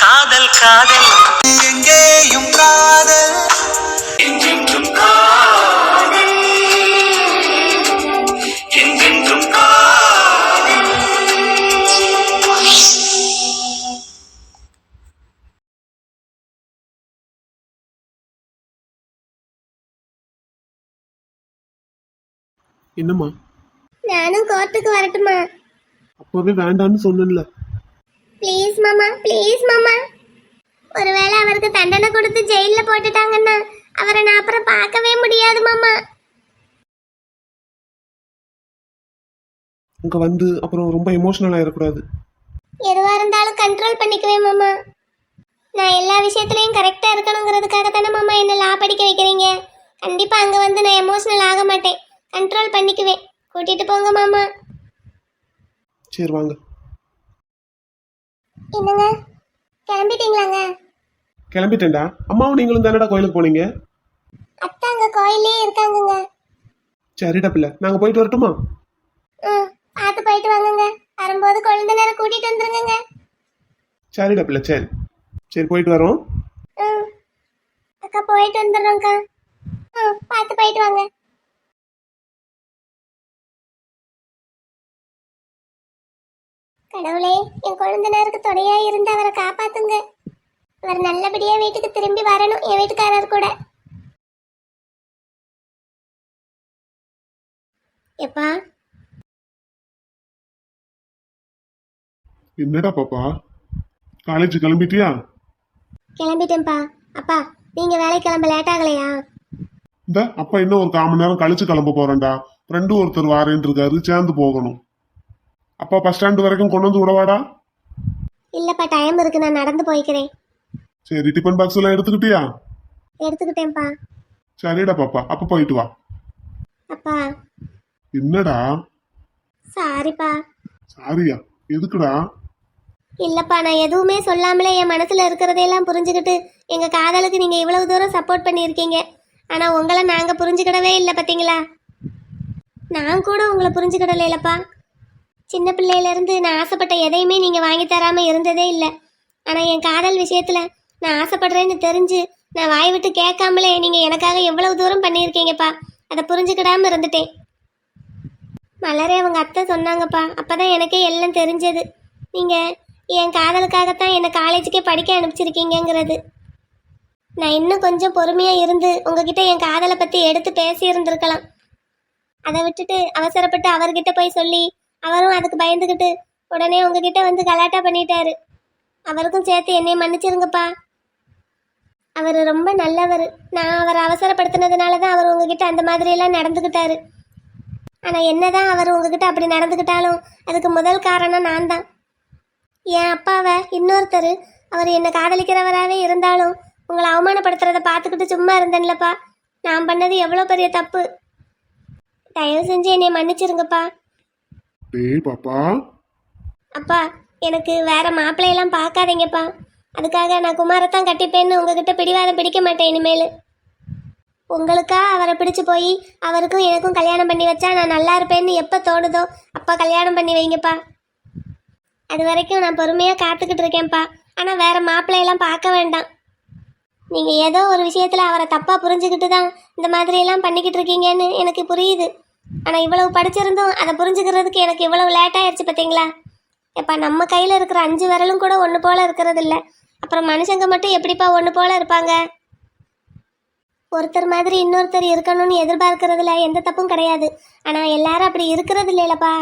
காதல் காதல். எங்கேயும் காதல். காதல். என்றென்றும் காதல் என்னம்மா? நானும் கோர்ட்டுக்கு வரட்டுமா அப்பவே வேண்டான்னு சொன்னேன்ல. ப்ளீஸ் மாமா ப்ளீஸ் மாமா ஒருவேளை அவருக்கு தண்டனை கொடுத்து ஜெயில்ல போட்டுட்டாங்கன்னா அவரை நான் அப்புறம் பார்க்கவே முடியாது மாமா அங்க வந்து அப்புறம் ரொம்ப எமோஷனல் ஆயிடக்கூடாது. எதுவா இருந்தாலும் கண்ட்ரோல் பண்ணிக்குவேன் மாமா நான் எல்லா விஷயத்துலயும் கரெக்டா இருக்கணுங்கிறதுக்காக தானே மாமா என்ன லா படிக்க வைக்கிறீங்க. கண்டிப்பா அங்க வந்து நான் எமோஷனல் ஆக மாட்டேன். கண்ட்ரோல் பண்ணிக்குவேன். கூட்டிட்டு போங்க மாமா சரி வாங்க. என்னங்க? கிளம்பிட்டீங்களாங்க? கிளம்பிட்டேன்டா. அம்மாவும் நீங்களும் தானடா கோயிலுக்கு போனீங்க? அத்தா அங்க கோயிலே இருக்காங்கங்க. சரிடா பிள்ளை. நாங்க போயிட்டு வரட்டுமா? ம் பார்த்து போயிட்டு வாங்குங்க. வரும்போது குழந்தை நேரம் கூட்டிட்டு வந்துருங்க சரிடா பிள்ளை சரி. சரி போயிட்டு வரோம். ம். அக்கா போயிட்டு வந்துடுறோம்க்கா. ம் பார்த்து போயிட்டு வாங்க. கடவுளே என் குழந்தைனருக்கு துணையா இருந்து அவரை காப்பாத்துங்க. அவர் நல்லபடியா வீட்டுக்கு திரும்பி வரணும் என் வீட்டுக்காரர் கூட. எப்பா? என்னடா பாப்பா? காலேஜ் கிளம்பிட்டியா? கிளம்பிட்டேன்ப்பா. அப்பா நீங்க வேலை கிளம்ப லேட் ஆகலையா? இந்த அப்பா இன்னும் ஒரு கால் மணி நேரம் கழிச்சு கிளம்ப போறேன்டா. ஃப்ரெண்டு ஒருத்தர் வாரேன் இருக்காரு சேர்ந்து போகணும். அப்பா பஸ் ஸ்டாண்டு வரைக்கும் கொண்டு வந்து விடவாடா? இல்லப்பா டைம் இருக்கு. நான் நடந்து போய்க்கிறேன். சரி டிஃபன் பாக்ஸ் எல்லாம் எடுத்துக்கிட்டியா? எடுத்துக்கிட்டேன்ப்பா. சரிடா பாப்பா அப்ப போயிட்டு வா. அப்பா. என்னடா? சாரிப்பா. சாரியா? எதுக்குடா? இல்லப்பா நான் எதுவுமே சொல்லாமலே என் மனசுல இருக்கிறதையெல்லாம் புரிஞ்சுக்கிட்டு எங்க காதலுக்கு நீங்க இவ்வளவு தூரம் சப்போர்ட் பண்ணியிருக்கீங்க. ஆனா உங்களை நாங்க புரிஞ்சுக்கிடவே இல்லை பாத்தீங்களா? நான் கூட உங்களை புரிஞ்சுக்கிடல இல்லப்பா சின்ன பிள்ளையிலேருந்து நான் ஆசைப்பட்ட எதையுமே நீங்கள் வாங்கி தராமல் இருந்ததே இல்லை. ஆனால் என் காதல் விஷயத்தில் நான் ஆசைப்படுறேன்னு தெரிஞ்சு நான் வாய் விட்டு கேட்காமலே நீங்கள் எனக்காக எவ்வளவு தூரம் பண்ணியிருக்கீங்கப்பா? அதை புரிஞ்சுக்கிடாம இருந்துட்டேன். மலரே அவங்க அத்தை சொன்னாங்கப்பா. அப்போ தான் எனக்கே எல்லாம் தெரிஞ்சது. நீங்கள் என் காதலுக்காகத்தான் என்னை காலேஜுக்கே படிக்க அனுப்பிச்சிருக்கீங்கங்கிறது. நான் இன்னும் கொஞ்சம் பொறுமையாக இருந்து உங்ககிட்ட என் காதலை பற்றி எடுத்து பேசியிருந்துருக்கலாம். அதை விட்டுட்டு அவசரப்பட்டு அவர்கிட்ட போய் சொல்லி அவரும் அதுக்கு பயந்துக்கிட்டு உடனே உங்ககிட்ட வந்து கலாட்டா பண்ணிட்டாரு. அவருக்கும் சேர்த்து என்னை மன்னிச்சிருங்கப்பா. அவர் ரொம்ப நல்லவர். நான் அவரை அவசரப்படுத்தினதுனால தான் அவர் உங்ககிட்ட அந்த மாதிரியெல்லாம் நடந்துக்கிட்டாரு என்ன என்னதான் அவர் உங்ககிட்ட அப்படி நடந்துக்கிட்டாலும் அதுக்கு முதல் காரணம் நான் தான் என் அப்பாவை இன்னொருத்தர் அவர் என்னை காதலிக்கிறவராகவே இருந்தாலும் உங்களை அவமானப்படுத்துறத பார்த்துக்கிட்டு சும்மா இருந்தேன்லப்பா. நான் பண்ணது எவ்வளோ பெரிய தப்பு. தயவு செஞ்சு என்னை மன்னிச்சிருங்கப்பா. டேய் பாப்பா. அப்பா எனக்கு வேற மாப்பிள்ளையெல்லாம் பார்க்காதீங்கப்பா. அதுக்காக நான் குமாரத்தான் கட்டிப்பேன்னு உங்ககிட்ட பிடிவாதம் பிடிக்க மாட்டேன் இனிமேல். உங்களுக்கா அவரை பிடிச்சு போய் அவருக்கும் எனக்கும் கல்யாணம் பண்ணி வச்சா நான் நல்லா இருப்பேன்னு எப்போ தோணுதோ அப்போ கல்யாணம் பண்ணி வைங்கப்பா. அது வரைக்கும் நான் பொறுமையாக காத்துக்கிட்டு இருக்கேன்ப்பா. ஆனால் வேற மாப்பிள்ளையெல்லாம் பார்க்க வேண்டாம். நீங்கள் ஏதோ ஒரு விஷயத்தில் அவரை தப்பாக புரிஞ்சுக்கிட்டு தான் இந்த மாதிரியெல்லாம் பண்ணிக்கிட்டு இருக்கீங்கன்னு எனக்கு புரியுது. ஆனால் இவ்வளவு படிச்சிருந்தும் அதை புரிஞ்சுக்கிறதுக்கு எனக்கு இவ்வளவு லேட் பார்த்தீங்களா எப்பா நம்ம கையில் இருக்கிற அஞ்சு விரலும் கூட ஒன்று போல இருக்கிறது இல்லை. அப்புறம் மனுஷங்க மட்டும் எப்படிப்பா ஒன்று போல இருப்பாங்க? ஒருத்தர் மாதிரி இன்னொருத்தர் இருக்கணும்னு எதிர்பார்க்கறதுல எந்த தப்பும் கிடையாது. ஆனால் எல்லாரும் அப்படி இருக்கிறது இல்லைலப்பா.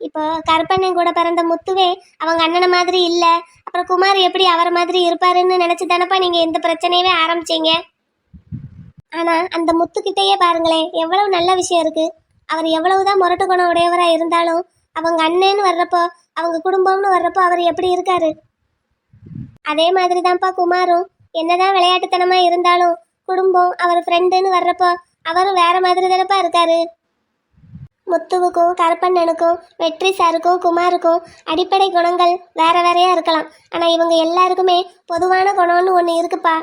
இப்போ கருப்பண்ணன் கூட பிறந்த முத்துவே அவங்க அண்ணனை மாதிரி இல்லை. அப்புறம் குமார் எப்படி அவரை மாதிரி இருப்பாருன்னு நினச்சி தானப்பா நீங்கள் இந்த பிரச்சனையவே ஆரம்பிச்சீங்க? ஆனால் அந்த முத்துக்கிட்டேயே பாருங்களேன் எவ்வளவு நல்ல விஷயம் இருக்கு. அவர் எவ்வளவுதான் முரட்டு குணம் உடையவராக இருந்தாலும் அவங்க அண்ணன்னு வர்றப்போ அவங்க குடும்பம்னு வர்றப்போ அவர் எப்படி இருக்காரு? அதே மாதிரி தான்ப்பா குமாரும். என்னதான் விளையாட்டுத்தனமா இருந்தாலும் குடும்பம் அவர் ஃப்ரெண்டுன்னு வர்றப்போ அவரும் வேற மாதிரி தானப்பா இருக்காரு. முத்துவுக்கும் கருப்பண்ணனுக்கும் வெற்றி சாருக்கும் குமாருக்கும் அடிப்படை குணங்கள் வேற வேறையா இருக்கலாம். ஆனா இவங்க எல்லாருக்குமே பொதுவான குணம்னு ஒன்று இருக்குப்பா.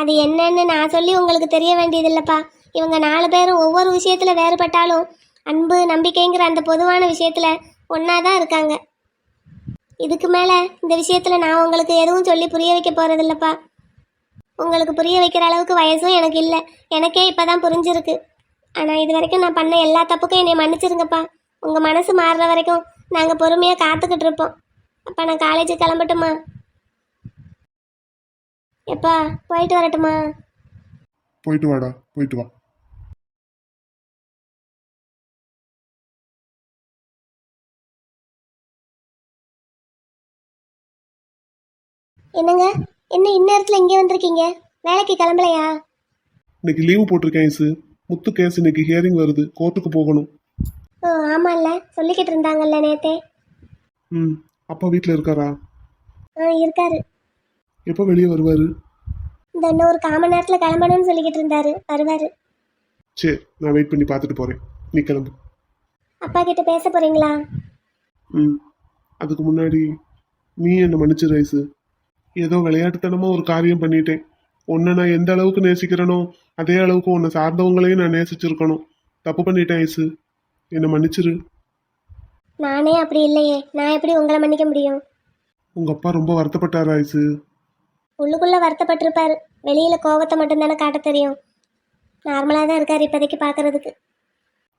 அது என்னன்னு நான் சொல்லி உங்களுக்கு தெரிய வேண்டியதில்லைப்பா. இவங்க நாலு பேரும் ஒவ்வொரு விஷயத்தில் வேறுபட்டாலும் அன்பு நம்பிக்கைங்கிற அந்த பொதுவான விஷயத்தில் ஒன்றா தான் இருக்காங்க. இதுக்கு மேலே இந்த விஷயத்தில் நான் உங்களுக்கு எதுவும் சொல்லி புரிய வைக்க போகிறதில்லப்பா உங்களுக்கு புரிய வைக்கிற அளவுக்கு வயசும் எனக்கு இல்லை. எனக்கே இப்போ தான் புரிஞ்சிருக்கு. ஆனால் இது வரைக்கும் நான் பண்ண எல்லா தப்புக்கும் என்னை மன்னிச்சிருங்கப்பா. உங்கள் மனசு மாறுற வரைக்கும் நாங்கள் பொறுமையாக காத்துக்கிட்டு இருப்போம். அப்பா நான் காலேஜ் கிளம்பட்டுமா? எப்பா போயிட்டு வரட்டுமா? போயிட்டு வாடா போயிட்டு வா. என்னங்க? என்ன இந்நேரத்தில் இங்கே வந்திருக்கீங்க? வேலைக்கு கிளம்பலையா? இன்னைக்கு லீவு போட்டிருக்கேன் ஐசு முத்து கேஸ் இன்னைக்கு ஹியரிங் வருது. கோர்ட்டுக்கு போகணும். ஓ ஆமாம்ல சொல்லிக்கிட்டு இருந்தாங்கல்ல நேத்தே. ம் அப்பா வீட்டில் இருக்காரா? ஆ இருக்காரு. எப்போ வெளியே வருவாரு? இந்த இன்னும் ஒரு காமன் நேரத்தில் கிளம்பணும்னு சொல்லிக்கிட்டு இருந்தாரு. வருவார். சரி நான் வெயிட் பண்ணி பார்த்துட்டு போகிறேன் நீ கிளம்பு. அப்பா கிட்ட பேச போறீங்களா? ம். அதுக்கு முன்னாடி நீ என்னை மன்னிச்சிரு ஐசு ஏதோ விளையாட்டுத்தனமாக ஒரு காரியம் பண்ணிட்டேன். உன்னை நான் எந்த அளவுக்கு நேசிக்கிறேனோ அதே அளவுக்கு உன்னை சார்ந்தவங்களையும் நான் நேசிச்சிருக்கணும். தப்பு பண்ணிட்டேன் ஐசு என்னை மன்னிச்சிரு. நானே அப்படி இல்லையே. நான் எப்படி உங்களை மன்னிக்க முடியும்? உங்கள் அப்பா ரொம்ப வருத்தப்பட்டாரா ஐசு உள்ளுக்குள்ள வருத்தப்பட்டிருப்பாரு. வெளியில கோவத்தை மட்டும்தானே காட்ட தெரியும். நார்மலாக தான் இருக்காரு இப்போதைக்கு பார்க்கறதுக்கு.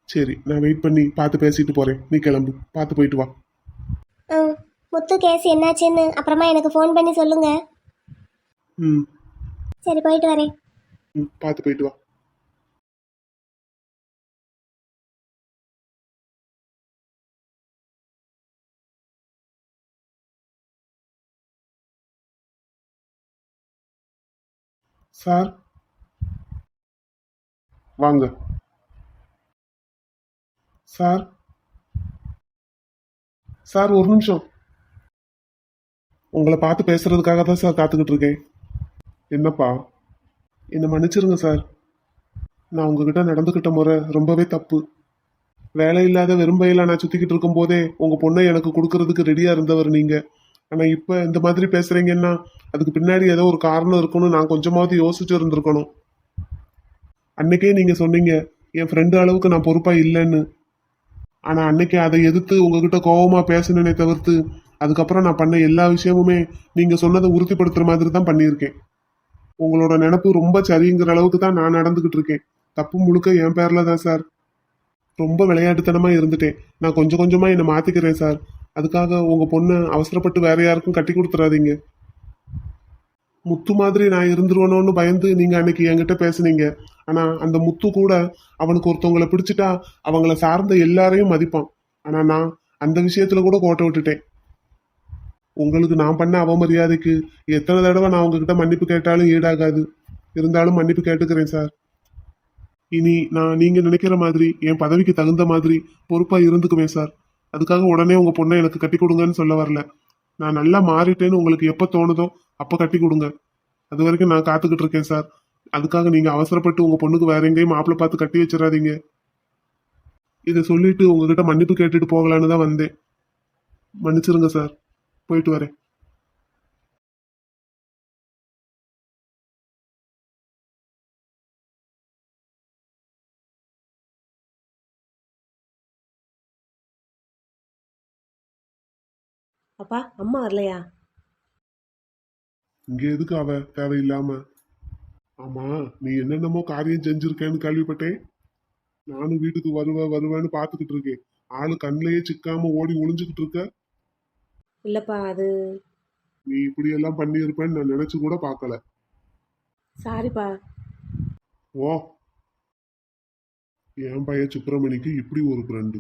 சரி நான் வெயிட் பண்ணி பார்த்து பேசிட்டு போகிறேன் நீ கிளம்பு. பார்த்து போயிட்டு வா. ஆ முத்து கேஸ் என்னாச்சுன்னு அப்புறமா எனக்கு ஃபோன் பண்ணி சொல்லுங்க. ம். சரி போயிட்டு வரேன். ம் பார்த்து போயிட்டு வா. சார் வாங்க சார் சார் ஒரு நிமிஷம். உங்களை பார்த்து பேசுறதுக்காக தான் சார் காத்துக்கிட்டு இருக்கேன். என்னப்பா? என்னை மன்னிச்சிருங்க சார். நான் உங்ககிட்ட நடந்துக்கிட்ட முறை ரொம்பவே தப்பு. வேலை இல்லாத வெறும்பையில நான் சுத்திக்கிட்டு இருக்கும் போதே உங்க பொண்ணை எனக்கு கொடுக்கறதுக்கு ரெடியா இருந்தவர் நீங்க. ஆனால் இப்போ இந்த மாதிரி பேசுகிறீங்கன்னா அதுக்கு பின்னாடி ஏதோ ஒரு காரணம் இருக்குன்னு நான் கொஞ்சமாவது யோசிச்சு இருந்திருக்கணும். அன்னைக்கே நீங்கள் சொன்னீங்க என் ஃப்ரெண்டு அளவுக்கு நான் பொறுப்பாக இல்லைன்னு. ஆனால் அன்னைக்கு அதை எதிர்த்து உங்ககிட்ட கோபமாக பேசணுன்னே தவிர்த்து அதுக்கப்புறம் நான் பண்ண எல்லா விஷயமுமே நீங்கள் சொன்னதை உறுதிப்படுத்துகிற மாதிரி தான் பண்ணியிருக்கேன். உங்களோட நினப்பு ரொம்ப சரிங்கிற அளவுக்கு தான் நான் நடந்துக்கிட்டு இருக்கேன். தப்பு முழுக்க என் பேரில் தான் சார். ரொம்ப விளையாட்டுத்தனமாக இருந்துட்டேன். நான் கொஞ்சம் கொஞ்சமாக என்னை மாற்றிக்கிறேன் சார். அதுக்காக உங்க பொண்ணை அவசரப்பட்டு வேற யாருக்கும் கட்டி கொடுத்துறாதீங்க. முத்து மாதிரி நான் இருந்துருவனோன்னு பயந்து நீங்க அன்னைக்கு என்கிட்ட பேசுனீங்க. ஆனா அந்த முத்து கூட அவனுக்கு ஒருத்தவங்களை பிடிச்சிட்டா அவங்கள சார்ந்த எல்லாரையும் மதிப்பான். ஆனா நான் அந்த விஷயத்துல கூட கோட்டை விட்டுட்டேன். உங்களுக்கு நான் பண்ண அவமரியாதைக்கு எத்தனை தடவை நான் உங்ககிட்ட மன்னிப்பு கேட்டாலும் ஈடாகாது. இருந்தாலும் மன்னிப்பு கேட்டுக்கிறேன் சார். இனி நான் நீங்க நினைக்கிற மாதிரி என் பதவிக்கு தகுந்த மாதிரி பொறுப்பா இருந்துக்குவேன் சார். அதுக்காக உடனே உங்க பொண்ணை எனக்கு கட்டி கொடுங்கன்னு சொல்ல வரல. நான் நல்லா மாறிட்டேன்னு உங்களுக்கு எப்ப தோணுதோ அப்ப கட்டி கொடுங்க. அது வரைக்கும் நான் காத்துக்கிட்டு இருக்கேன் சார். அதுக்காக நீங்க அவசரப்பட்டு உங்க பொண்ணுக்கு வேற எங்கேயும் மாப்பிள்ளை பார்த்து கட்டி வச்சிடாதீங்க. இதை சொல்லிட்டு உங்ககிட்ட மன்னிப்பு கேட்டுட்டு போகலான்னு தான் வந்தேன். மன்னிச்சிருங்க சார். போயிட்டு வரேன். அப்பா அம்மா வரலையா? இங்க எதுக்கு அவ? தேவையில்லாம. ஆமா நீ என்னென்னமோ காரியம் செஞ்சிருக்கேன்னு கேள்விப்பட்டேன். நானும் வீட்டுக்கு வருவ வருவேன்னு பாத்துக்கிட்டு இருக்கேன். ஆளு கண்ணிலேயே சிக்காம ஓடி ஒளிஞ்சுக்கிட்டு இருக்க. இல்லப்பா அது நீ இப்படி எல்லாம் பண்ணியிருப்பேன்னு நான் நினைச்சு கூட பார்க்கல சாரிப்பா. ஓ. என் பையன் சுப்பிரமணிக்கு இப்படி ஒரு ஃப்ரெண்டு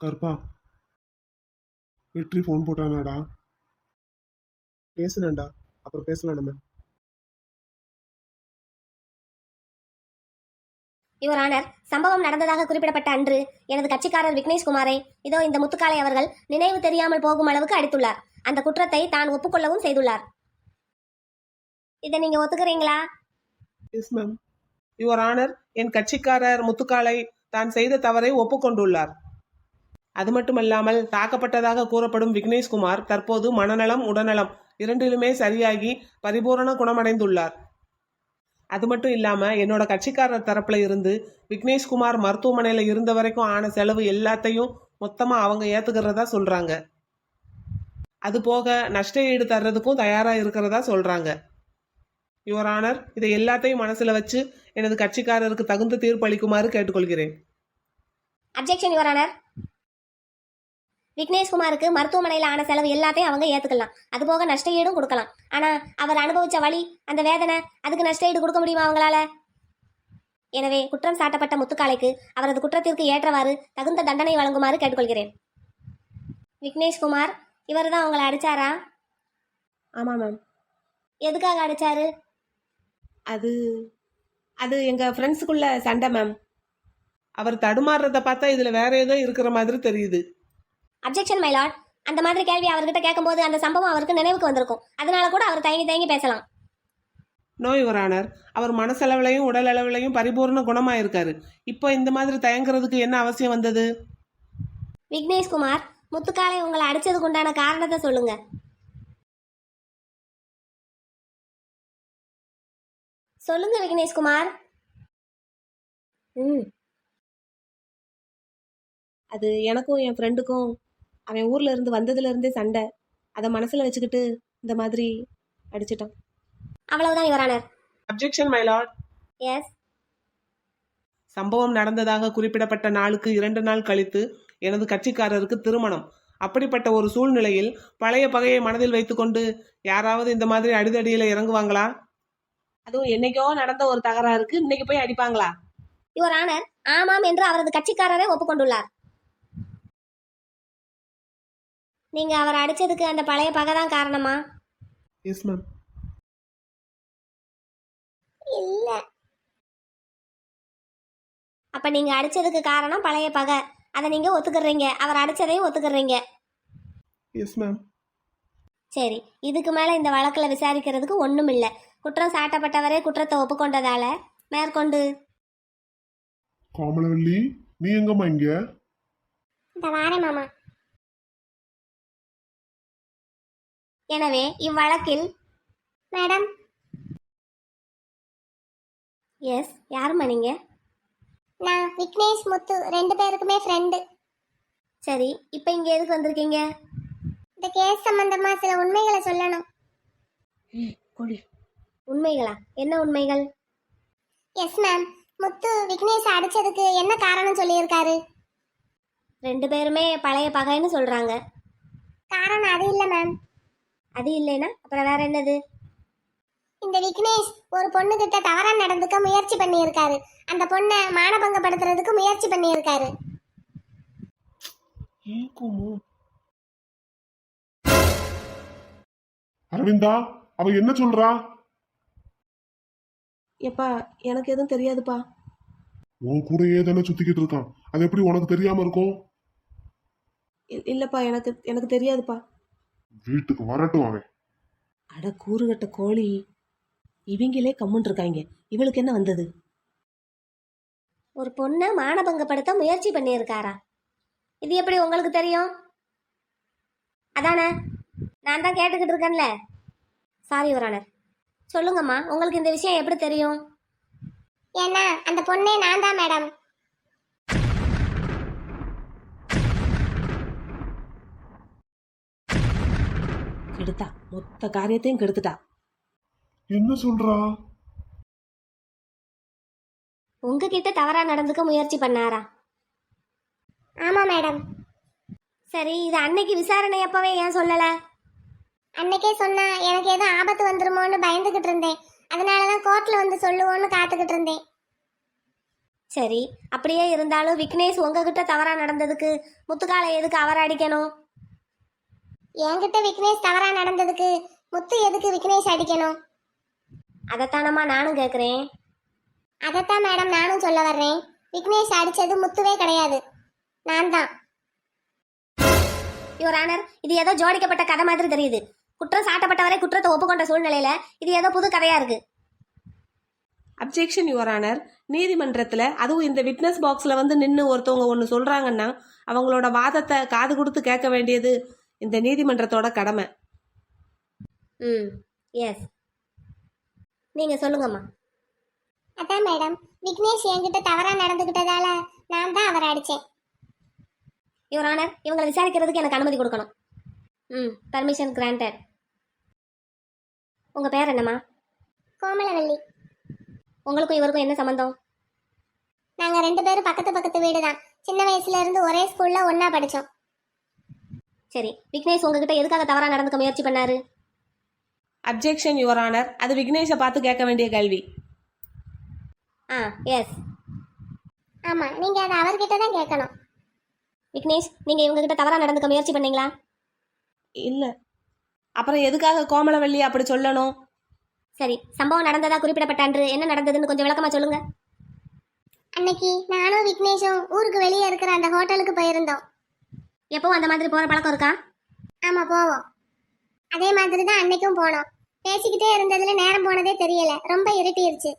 கருப்பா வெற்றி ஃபோன் போட்டானாடா. பேசுனேன்டா. அப்புறம் பேசலாம் நம்ம. Your honour. சம்பவம் நடந்ததாக குறிப்பிடப்பட்ட அன்று எனது கட்சிக்காரர் விக்னேஷ் குமாரை இதோ இந்த முத்துக்காளை அவர்கள் நினைவு தெரியாமல் போகும் அளவுக்கு அடித்துள்ளார். அந்த குற்றத்தை தான் ஒப்புக்கொள்ளவும் செய்துள்ளார். இதை நீங்க ஒத்துக்கிறீங்களா? Yes ma'am your honour. என் கட்சிக்காரர் முத்துக்காலை தான் செய்த தவறை ஒப்புக்கொண்டுள்ளார். அது மட்டுமல்லாமல் தாக்கப்பட்டதாக கூறப்படும் விக்னேஷ்குமார் தற்போது மனநலம் உடல்நலம் இரண்டிலுமே சரியாகி பரிபூரண குணமடைந்துள்ளார். அது மட்டும் இல்லாமல் என்னோட கட்சிக்காரர் தரப்புல இருந்து விக்னேஷ்குமார் மருத்துவமனையில் இருந்த வரைக்கும் ஆன செலவு எல்லாத்தையும் மொத்தமாக அவங்க ஏற்றுக்கிறதா சொல்கிறாங்க அது போக நஷ்ட ஈடு தர்றதுக்கும் தயாராக இருக்கிறதா சொல்கிறாங்க யுவர் ஆனர் இதை எல்லாத்தையும் மனசில் வச்சு எனது கட்சிக்காரருக்கு தகுந்த தீர்ப்பு அளிக்குமாறு கேட்டுக்கொள்கிறேன். அப்ஜெக்ஷன் யுவர் ஆனர் விக்னேஷ்குமாருக்கு மருத்துவமனையில் ஆன செலவு எல்லாத்தையும் அவங்க ஏத்துக்கலாம். அது போக நஷ்ட ஈடும் கொடுக்கலாம். ஆனா அவர் அனுபவிச்ச வலி அந்த வேதனை அதுக்கு நஷ்ட ஈடு கொடுக்க முடியுமா அவங்களால? எனவே குற்றம் சாட்டப்பட்ட முத்துக்காளைக்கு அவரது குற்றத்திற்கு ஏற்றவாறு தகுந்த தண்டனை வழங்குமாறு கேட்டுக்கொள்கிறேன். விக்னேஷ்குமார் இவர் தான் உங்களை அடிச்சாரா? ஆமாம் மேம் எதுக்காக அடிச்சாரு? அது அது எங்கள் ஃப்ரெண்ட்ஸுக்குள்ள சண்டை மேம் அவர் தடுமாறுறத பார்த்தா இதுல வேற ஏதோ இருக்கிற மாதிரி தெரியுது. அப்ஜெக்ஷன் மைலாட் அந்த மாதிரி கேள்வி அவர்கிட்ட கேட்கும்போது அந்த சம்பவம் அவருக்கு நினைவுக்கு வந்திருக்கும். அதனால கூட அவர் தயங்கி தயங்கி பேசலாம். நோ யுவர் ஆனர் அவர் மனசளவுலையும் உடல் அளவுலையும் பரிபூர்ண குணமாயிருக்காரு. இப்போ இந்த மாதிரி தயங்குறதுக்கு என்ன அவசியம் வந்தது? விக்னேஷ்குமார் முத்துக்காலை உங்களை அடிச்சதுக்கு உண்டான காரணத்தை சொல்லுங்க. சொல்லுங்க விக்னேஷ்குமார் ம். அது எனக்கும் என் ஃப்ரெண்டுக்கும் அவன் ஊர்ல இருந்து வந்ததுல இருந்தே சண்டை. அதை மனசுல வச்சுக்கிட்டு இந்த மாதிரி அடிச்சிட்டான். அவ்வளவுதான் யுவரானர். அப்ஜெக்ஷன் மைலாட் எஸ் சம்பவம் நடந்ததாக குறிப்பிடப்பட்ட நாளுக்கு இரண்டு நாள் கழித்து எனது கட்சிக்காரருக்கு திருமணம். அப்படிப்பட்ட ஒரு சூழ்நிலையில் பழைய பகையை மனதில் வைத்துக்கொண்டு யாராவது இந்த மாதிரி அடிதடியில இறங்குவாங்களா? அதுவும் என்னைக்கோ நடந்த ஒரு தகராறுக்கு இன்னைக்கு போய் அடிப்பாங்களா? யுவர் ஆனர் ஆமாம் என்று அவரது கட்சிக்காரரே ஒப்புக்கொண்டுள்ளார். நீங்க அவர் அடிச்சதுக்கு அந்த பழைய பகை தான் காரணமா? எஸ் மேம் இல்ல. அப்ப நீங்க அடிச்சதுக்கு காரணம் பழைய பகை. அதை நீங்க ஒத்துக்கிறீங்க. அவர் அடிச்சதையும் ஒத்துக்கிறீங்க. எஸ் மேம் சரி. இதுக்கு மேல இந்த வழக்குல விசாரிக்கிறதுக்கு ஒண்ணும் இல்ல குற்றம் சாட்டப்பட்டவரே குற்றத்தை ஒப்புக்கொண்டதால. மேற்கொண்டு. கோமலவல்லி நீ எங்கம்மா இங்க? இந்த வாரேன் மாமா. எனவே இவ்வழக்கில் மேடம். எஸ் யாரும்மா நீங்க? நான் விக்னேஷ் முத்து ரெண்டு பேருக்குமே ஃப்ரெண்டு சரி இப்போ இங்க எதுக்கு வந்திருக்கீங்க? இந்த கேஸ் சம்பந்தமா சில உண்மைகளை சொல்லணும். உண்மைகளா? என்ன உண்மைகள்? எஸ் மேம் முத்து விக்னேஷ் அடிச்சதுக்கு என்ன காரணம் சொல்லியிருக்காரு? ரெண்டு பேருமே பழைய பகைன்னு சொல்றாங்க. காரணம் அது இல்லை மேம் அது இல்லைன்னா அப்புறம் வேற என்னது? இந்த விக்னேஷ் ஒரு பொண்ணு கிட்ட தவறா நடந்துக்க முயற்சி பண்ணியிருக்காரு. அந்த பொண்ணை மானபங்கப்படுத்துறதுக்கு முயற்சி பண்ணியிருக்காரு. அரவிந்தா அவ என்ன சொல்றா? எப்பா எனக்கு எதுவும் தெரியாதுப்பா. உன் கூடயே தானே சுத்திக்கிட்டு இருக்கான். அது எப்படி உனக்கு தெரியாம இருக்கும்? இல்லப்பா எனக்கு எனக்கு தெரியாதுப்பா. வீட்டுக்கு வரட்டும் அவன். அட கூறுகட்ட கோழி. இவங்களே கம்முன் இருக்காங்க இவளுக்கு என்ன வந்தது? ஒரு பொண்ணை மானபங்கப்படுத்த முயற்சி பண்ணியிருக்காரா? இது எப்படி உங்களுக்கு தெரியும்? அதானே நான் தான் கேட்டுக்கிட்டு இருக்கேன்ல. சாரி யுவரானர் சொல்லுங்கம்மா உங்களுக்கு இந்த விஷயம் எப்படி தெரியும்? ஏன்னா அந்த பொண்ணே நான் தான் மேடம். கெடுத்தா. மொத்த காரியத்தையும் கெடுத்துட்டா. என்ன சொல்றா? உங்ககிட்ட தவறா நடந்துக்க முயற்சி பண்ணாரா? ஆமா மேடம். சரி இது அன்னைக்கு விசாரணை அப்பவே ஏன் சொல்லல? அன்னைக்கே சொன்னா எனக்கு எதுவும் ஆபத்து வந்துருமோன்னு பயந்துகிட்டு இருந்தேன். அதனால தான் கோர்ட்ல வந்து சொல்லுவோன்னு காத்துக்கிட்டு இருந்தேன். சரி அப்படியே இருந்தாலும் விக்னேஷ் உங்ககிட்ட தவறா நடந்ததுக்கு முத்துக்காலை எதுக்கு அவரை அடிக்கணும் என்கிட்ட விக்னேஷ் தவறா நடந்ததுக்கு முத்து எதுக்கு விக்னேஷ் அடிக்கணும்? அதைத்தானம்மா நானும் கேட்குறேன் அதைத்தான் மேடம் நானும் சொல்ல வர்றேன். விக்னேஷ் அடிச்சது முத்துவே கிடையாது. நான் தான் யுவர் ஆனர் இது ஏதோ ஜோடிக்கப்பட்ட கதை மாதிரி தெரியுது. குற்றம் சாட்டப்பட்டவரை குற்றத்தை ஒப்புக்கொண்ட சூழ்நிலையில இது ஏதோ புது கதையா இருக்கு. அப்ஜெக்ஷன் யுவர் ஆனர் நீதிமன்றத்தில் அதுவும் இந்த விட்னஸ் பாக்ஸில் வந்து நின்று ஒருத்தவங்க ஒன்று சொல்கிறாங்கன்னா அவங்களோட வாதத்தை காது கொடுத்து கேட்க வேண்டியது இந்த நீதிமன்றத்தோட கடமை. ம் எஸ் நீங்க சொல்லுங்கம்மா. அதான் மேடம் விக்னேஷ் என்கிட்ட தவறா நடந்துகிட்டதால நான் தான் அவரை அடிச்சேன். யுவர் ஆனர் இவங்களை விசாரிக்கிறதுக்கு எனக்கு அனுமதி கொடுக்கணும். ம் பர்மிஷன் கிராண்டட் உங்கள் பேர் என்னம்மா? கோமலவல்லி. உங்களுக்கும் இவருக்கும் என்ன சம்மந்தம் நாங்க ரெண்டு பேரும் பக்கத்து பக்கத்து வீடு தான் சின்ன வயசுல இருந்து ஒரே ஸ்கூல்ல ஒண்ணா படிச்சோம். சரி விக்னேஷ் உங்ககிட்ட எதுக்காக தவறாக நடந்துக்க முயற்சி பண்ணாரு? அப்ஜெக்ஷன் யுவர் ஆனர் அது விக்னேஷை பார்த்து கேட்க வேண்டிய கேள்வி. ஆ எஸ் ஆமா நீங்க அதை அவர்கிட்ட தான் கேட்கணும். விக்னேஷ் நீங்கள் இவங்ககிட்ட தவறாக நடந்துக்க முயற்சி பண்ணீங்களா? இல்லை. அப்புறம் எதுக்காக கோமலவள்ளி அப்படி சொல்லணும்? சரி சம்பவம் நடந்ததா குறிப்பிடப்பட்ட அன்று என்ன நடந்ததுன்னு கொஞ்சம் விளக்கமாக சொல்லுங்க. அன்னைக்கு நானும் விக்னேஷும் ஊருக்கு வெளியே இருக்கிற அந்த ஹோட்டலுக்கு போயிருந்தோம். எப்பவும் அந்த மாதிரி போகிற பழக்கம் இருக்கா? ஆமா போவோம். அதே மாதிரி தான் அன்னைக்கும் போனோம். பேசிக்கிட்டே இருந்ததுல நேரம் போனதே தெரியல. ரொம்ப இருட்டிருச்சு.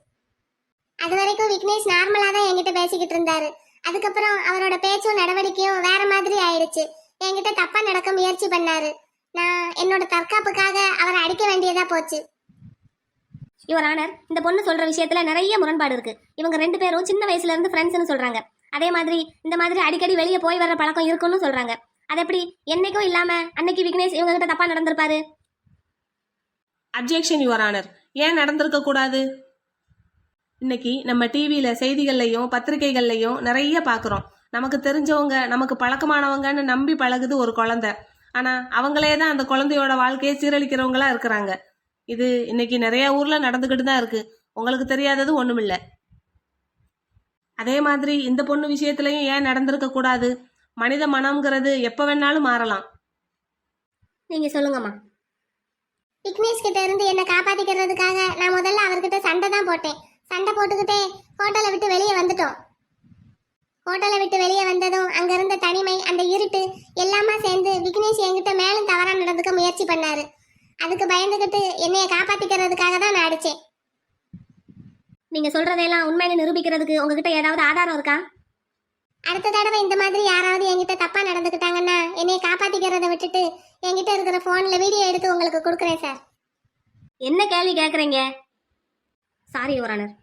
அது வரைக்கும் விக்னேஷ் நார்மலா தான் என்கிட்ட பேசிக்கிட்டு இருந்தாரு. அதுக்கப்புறம் அவரோட பேச்சும் நடவடிக்கையும் வேற மாதிரி ஆயிடுச்சு. என்கிட்ட தப்பா நடக்க முயற்சி பண்ணாரு. நான் என்னோட தற்காப்புக்காக அவரை அடிக்க வேண்டியதா போச்சு. யுவர் ஆனர் இந்த பொண்ணு சொல்ற விஷயத்துல நிறைய முரண்பாடு இருக்கு. இவங்க ரெண்டு பேரும் சின்ன வயசுல இருந்து ஃப்ரெண்ட்ஸ்னு சொல்றாங்க. அதே மாதிரி இந்த மாதிரி அடிக்கடி வெளியே போய் வர பழக்கம் இருக்குன்னு சொல்கிறாங்க அது எப்படி? என்னைக்கும் இல்லாமல் அன்னைக்கு விக்னேஷ் இவங்க கிட்ட தப்பாக நடந்திருப்பாரு? அப்ஜெக்ஷன் யுவர் ஆனர் ஏன் நடந்திருக்க கூடாது? இன்னைக்கு நம்ம டிவியில் செய்திகள்லையும் பத்திரிகைகள்லையும் நிறைய பார்க்குறோம் நமக்கு தெரிஞ்சவங்க நமக்கு பழக்கமானவங்கன்னு நம்பி பழகுது ஒரு குழந்தை. ஆனால் அவங்களே தான் அந்த குழந்தையோட வாழ்க்கையை சீரழிக்கிறவங்களா இருக்கிறாங்க. இது இன்னைக்கு நிறைய ஊரில் நடந்துக்கிட்டு தான் இருக்கு. உங்களுக்கு தெரியாதது ஒன்றுமில்ல அதே மாதிரி இந்த பொண்ணு விஷயத்துலையும் ஏன் நடந்திருக்க கூடாது? மனித மனம்ங்கிறது எப்போ வேணாலும் மாறலாம். நீங்க சொல்லுங்கம்மா. விக்னேஷ் கிட்ட இருந்து என்னை காப்பாத்திக்கிறதுக்காக நான் முதல்ல அவர்கிட்ட சண்டை தான் போட்டேன். சண்டை போட்டுக்கிட்டே ஹோட்டலை விட்டு வெளியே வந்துட்டோம். ஹோட்டலை விட்டு வெளியே வந்ததும் அங்க இருந்த தனிமை அந்த இருட்டு எல்லாமே சேர்ந்து விக்னேஷ் என்கிட்ட மேலும் தவறா நடந்துக்க முயற்சி பண்ணாரு. அதுக்கு பயந்துகிட்டு என்னைய காப்பாத்திக்கிறதுக்காக தான் நான் அடிச்சேன். நீங்க சொல்றதையெல்லாம் உண்மைன்னு நிரூபிக்கிறதுக்கு உங்ககிட்ட ஏதாவது ஆதாரம் இருக்கா? அடுத்த தடவை இந்த மாதிரி யாராவது என்கிட்ட தப்பா நடந்துக்கிட்டாங்கன்னா என்னைய காப்பாத்திக்கிறத விட்டுட்டு என்கிட்ட இருக்கிற போன்ல வீடியோ எடுத்து உங்களுக்கு கொடுக்குறேன் சார் என்ன கேள்வி கேக்குறீங்க? சாரி யுவர் ஆனர்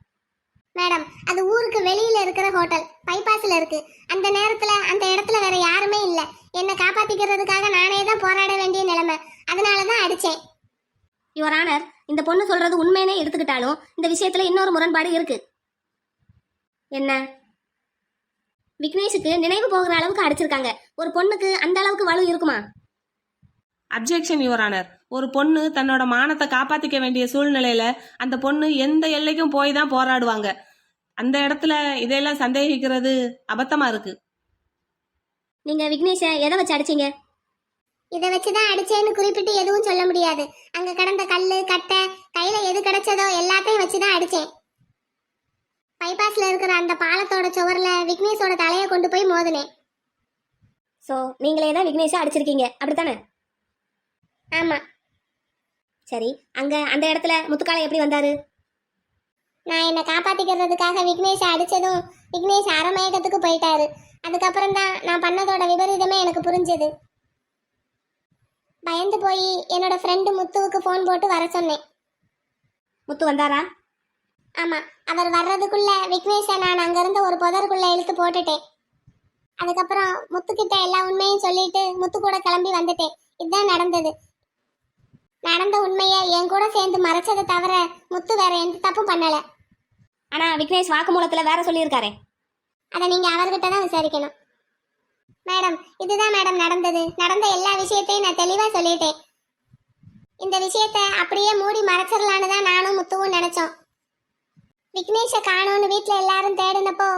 மேடம் அது ஊருக்கு வெளியில இருக்கிற ஹோட்டல் பைபாஸ்ல இருக்கு. அந்த நேரத்துல அந்த இடத்துல வேற யாருமே இல்ல. என்னை காப்பாத்திக்கிறதுக்காக நானே தான் போராட வேண்டிய நிலைமை. அதனால தான் அடிச்சேன். யுவர் ஆனர் இந்த பொண்ணு சொல்றது உண்மைனே எடுத்துக்கிட்டாலும் இந்த விஷயத்துல இன்னொரு முரண்பாடு இருக்கு. என்ன? விக்னேஷுக்கு நினைவு போகிற அளவுக்கு அடிச்சிருக்காங்க. ஒரு பொண்ணுக்கு அந்த அளவுக்கு வலு இருக்குமா? அப்ஜெக்ஷன் யுவர் ஆனர் ஒரு பொண்ணு தன்னோட மானத்தை காப்பாத்திக்க வேண்டிய சூழ்நிலையில அந்த பொண்ணு எந்த எல்லைக்கும் போய் தான் போராடுவாங்க. அந்த இடத்துல இதையெல்லாம் சந்தேகிக்கிறது அபத்தமா இருக்கு. நீங்க விக்னேஷை எதை வச்சு அடிச்சீங்க? இதை வச்சுதான் அடிச்சேன்னு குறிப்பிட்டு எதுவும் சொல்ல முடியாது. அங்க கிடந்த கல்லு கட்டை கையில எது கிடைச்சதோ எல்லாத்தையும் வச்சுதான் அடிச்சேன். பைபாஸ்ல இருக்கிற அந்த பாலத்தோட சுவர்ல விக்னேஷோட தலையை கொண்டு போய் மோதினேன். ஸோ நீங்களே தான் விக்னேஷை அடிச்சிருக்கீங்க. அப்படித்தானே? ஆமா. சரி அங்க அந்த இடத்துல முத்துக்காலை எப்படி வந்தாரு? நான் என்னை காப்பாத்திக்கிறதுக்காக விக்னேஷை அடிச்சதும் விக்னேஷ் அரமயக்கத்துக்கு போயிட்டாரு. அதுக்கப்புறம் தான் நான் பண்ணதோட விபரீதமே எனக்கு புரிஞ்சது. பயந்து போய் என்னோட ஃப்ரெண்டு முத்துவுக்கு ஃபோன் போட்டு வர சொன்னேன். முத்து வந்தாரா? ஆமா அவர் வர்றதுக்குள்ள விக்னேஷை நான் அங்கிருந்த ஒரு புதருக்குள்ள இழுத்து போட்டுட்டேன். அதுக்கப்புறம் முத்துக்கிட்ட எல்லா உண்மையும் சொல்லிட்டு முத்து கூட கிளம்பி வந்துட்டேன். இதுதான் நடந்தது. நடந்த உண்மையை என் கூட சேர்ந்து மறைச்சதை தவிர முத்து வேற எந்த தப்பும் பண்ணல. ஆனா விக்னேஷ் வாக்குமூலத்துல வேற சொல்லியிருக்காரே. அதை நீங்க அவர்கிட்ட தான் விசாரிக்கணும். மேடம் இதுதான் மேடம் நடந்தது. நடந்த எல்லா விஷயத்தையும் நான் தெளிவாக சொல்லிட்டேன். இந்த விஷயத்தை அப்படியே மூடி மறைச்சிடலான்னு தான் நானும் முத்துவும் நினைச்சோம். விக்னேஷை காணோன்னு வீட்டில் எல்லாரும் தேடினப்போ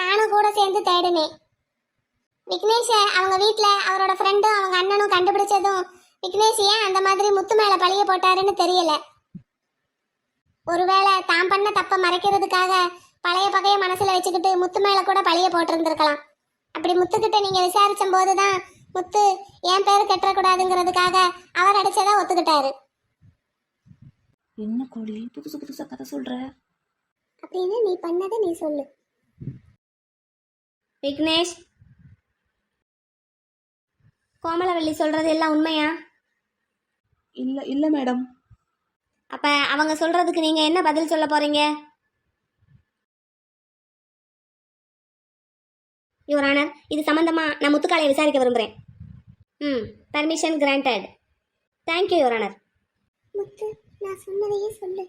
நானும் கூட சேர்ந்து தேடினேன். விக்னேஷை அவங்க வீட்டில் அவரோட ஃப்ரெண்டும் அவங்க அண்ணனும் கண்டுபிடிச்சதும் விக்னேஷ் ஏன் அந்த மாதிரி முத்து மேலே பழிய போட்டாருன்னு தெரியல. ஒருவேளை தான் பண்ண தப்பை மறைக்கிறதுக்காக பழைய பகையை மனசில் வச்சுக்கிட்டு முத்து மேலே கூட பழிய போட்டிருந்துருக்கலாம். அப்படி முத்துக்கிட்ட நீங்க விசாரிச்ச போதுதான் முத்து என் பேரு கெட்டக்கூடாதுங்கிறதுக்காக அவர் அடிச்சதா ஒத்துக்கிட்டாரு. என்ன கோழி புதுசு புதுசா கதை சொல்ற? அப்படின்னு நீ பண்ணதை நீ சொல்லு. விக்னேஷ் கோமலவள்ளி சொல்றது எல்லாம் உண்மையா? இல்ல இல்ல மேடம். அப்ப அவங்க சொல்றதுக்கு நீங்க என்ன பதில் சொல்ல போறீங்க? யுவர் ஆனர் இது சம்மந்தமாக நான் முத்துக்காலையை விசாரிக்க விரும்புறேன். ம் permission granted thank you your honour Muthu நான் சொன்னதையே சொல்லு.